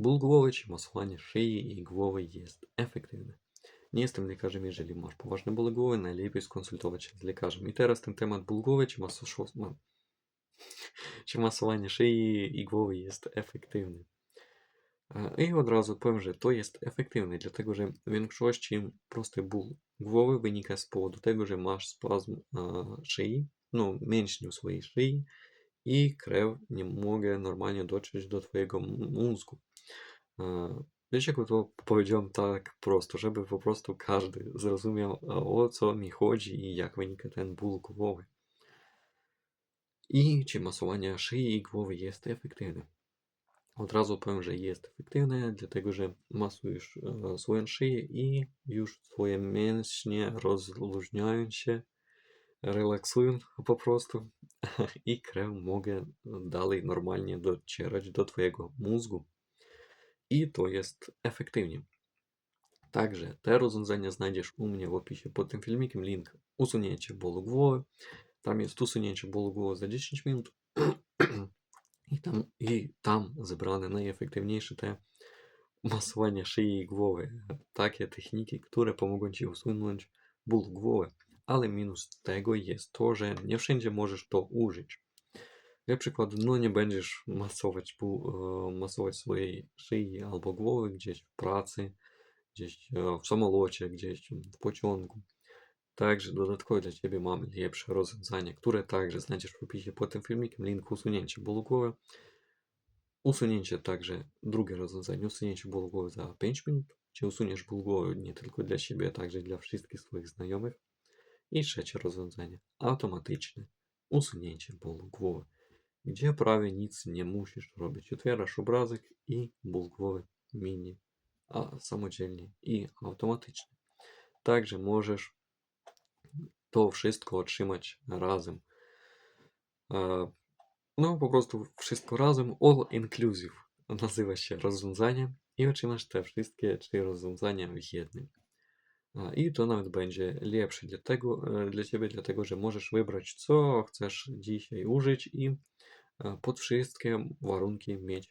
Ból głowy czy masowanie szyi i głowy jest efektywne. Nie jestem lekarzem, jeżeli masz poważne bóle głowy, najlepiej skonsultować się z lekarzem. I teraz ten temat ból głowy czy, maso, ma- czy masowanie szyi i głowy jest efektywny. E, I od razu powiem, że to jest efektywne, dlatego że w większości prosty ból głowy wynika z powodu tego, że i krew nie mogę normalnie dotrzeć do twojego mózgu. E, Dlaczego to powiedziałem tak prosto, żeby po prostu każdy zrozumiał o co mi chodzi i jak wynika ten ból głowy. I czy masowanie szyi i głowy jest efektywne. Od razu powiem, że jest efektywne, dlatego że masujesz swoją szyję i już twoje mięśnie rozluźniają się, po prostu i krew mogę dalej normalnie docierać do twojego mózgu. I to jest efektywnie. Także te rozwiązania znajdziesz u mnie w opisie pod tym filmikiem. Link usunięcie bólu głowy. Tam jest usunięcie bólu głowy za 10 minut. I tam, I zebrane najefektywniejsze te masowanie szyi i głowy. Takie techniki, które pomogą Ci usunąć ból głowy. Ale minus tego jest to, że nie wszędzie możesz to użyć. Dla przykładu, no nie będziesz masować, e, masować swojej szyi albo głowy gdzieś w pracy, gdzieś e, w samolocie, gdzieś w pociągu. Także dodatkowo dla Ciebie mamy lepsze rozwiązanie, które także znajdziesz w opisie pod tym filmikiem. Link usunięcie bólu głowy. Usunięcie także, drugie rozwiązanie, usunięcie bólu głowy za 5 minut. Czy usuniesz ból głowy nie tylko dla siebie, a także dla wszystkich swoich znajomych. I trzecie rozwiązanie, automatyczne usunięcie bólu głowy, gdzie prawie nic nie musisz robić. Otwierasz obrazek i ból głowy minie a samodzielnie i automatycznie. Także możesz to wszystko otrzymać razem. E, No, po prostu wszystko razem, all inclusive nazywa się rozwiązanie i otrzymasz te wszystkie trzy rozwiązania w jednym. A, I to nawet będzie lepsze dla, tego, e, dla Ciebie, dlatego że możesz wybrać, co chcesz dzisiaj użyć i e, pod wszystkie warunki mieć e,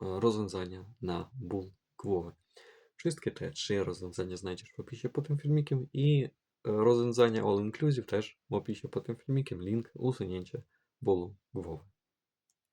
rozwiązania na ból głowy. Wszystkie te trzy rozwiązania znajdziesz w opisie pod tym filmikiem i rozwiązania all inclusive też w opisie pod tym filmikiem. Link usunięcie bólu głowy.